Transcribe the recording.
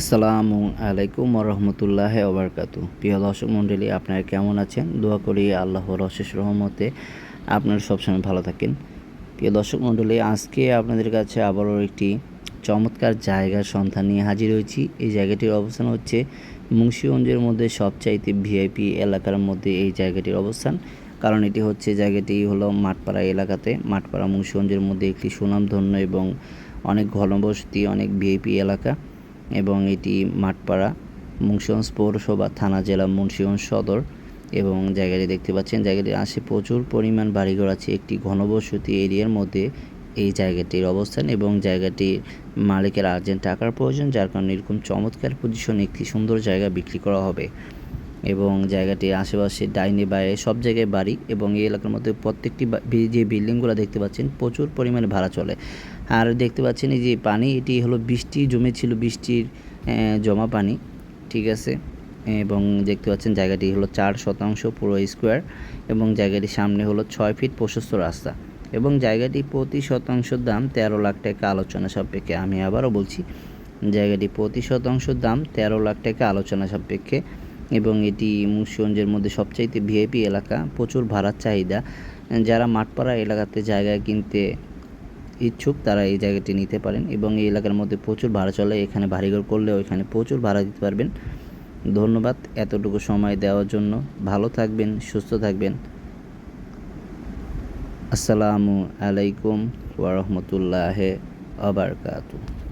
আসসালামু আলাইকুম রহমতুল্লাহ ওবরকাতু। প্রিয় দর্শক মণ্ডলী, আপনারা কেমন আছেন? দোয়া করি আল্লাহর অশেষ রহমতে আপনারা সবসময় ভালো থাকেন। প্রিয় দর্শক মণ্ডলী, আজকে আপনাদের কাছে আবারও একটি চমৎকার জায়গার সন্ধান নিয়ে হাজির হয়েছি। এই জায়গাটির অবস্থান হচ্ছে মুন্সিগঞ্জের মধ্যে সবচাইতে ভিআইপি এলাকার মধ্যে এই জায়গাটির অবস্থান। কারণ এটি হচ্ছে, জায়গাটি হলো মাঠপাড়া এলাকাতে। মাঠপাড়া মুন্সিগঞ্জের মধ্যে একটি সুনামধন্য এবং অনেক ঘনবসতি, অনেক ভিআইপি এলাকা। এবং এটি মাঠপাড়া, মুন্সিগঞ্জ পৌরসভা, থানা, জেলা, মুন্সিগঞ্জ সদর এবং জায়গাটি দেখতে পাচ্ছেন। জায়গাটির আশে প্রচুর পরিমাণ বাড়িঘর আছে। একটি ঘনবসতি এরিয়ার মধ্যে এই জায়গাটির অবস্থান এবং জায়গাটির মালিকের আর্জেন্ট টাকার প্রয়োজন, যার কারণে এরকম চমৎকার পজিশন একটি সুন্দর জায়গা বিক্রি করা হবে। এবং জায়গাটির আশেপাশে ডাইনে বায়ে সব জায়গায় বাড়ি এবং এই এলাকার মধ্যে প্রত্যেকটি যে বিল্ডিংগুলো দেখতে পাচ্ছেন, প্রচুর পরিমাণে ভাড়া চলে। আর দেখতে পাচ্ছেন এই যে পানি, এটি হলো বৃষ্টি জমেছিল বৃষ্টির জমা পানি, ঠিক আছে? এবং দেখতে পাচ্ছেন জায়গাটি হলো চার শতাংশ পুরো স্কোয়ার এবং জায়গাটির সামনে হলো ছয় ফিট প্রশস্ত রাস্তা। এবং জায়গাটি প্রতি শতাংশ দাম তেরো লাখ টাকা আলোচনা সাপেক্ষে। আমি আবারও বলছি, জায়গাটি প্রতি শতাংশ দাম তেরো লাখ টাকা আলোচনা সাপেক্ষে। এবং এটি মুন্সিগঞ্জের মধ্যে সবচাইতে ভিআইপি এলাকা, প্রচুর ভাড়ার চাহিদা। যারা মাঠপাড়া এলাকাতে জায়গা কিনতে ইচ্ছুক, তারা এই জায়গাটি নিতে পারেন এবং এই এলাকার মধ্যে প্রচুর ভাড়া চলে। এখানে বাড়িঘর করলেও এখানে প্রচুর ভাড়া দিতে পারবেন। ধন্যবাদ এতটুকু সময় দেওয়ার জন্য। ভালো থাকবেন, সুস্থ থাকবেন। আসসালামু আলাইকুম ওরহমতুল্লাহ আবারকাতু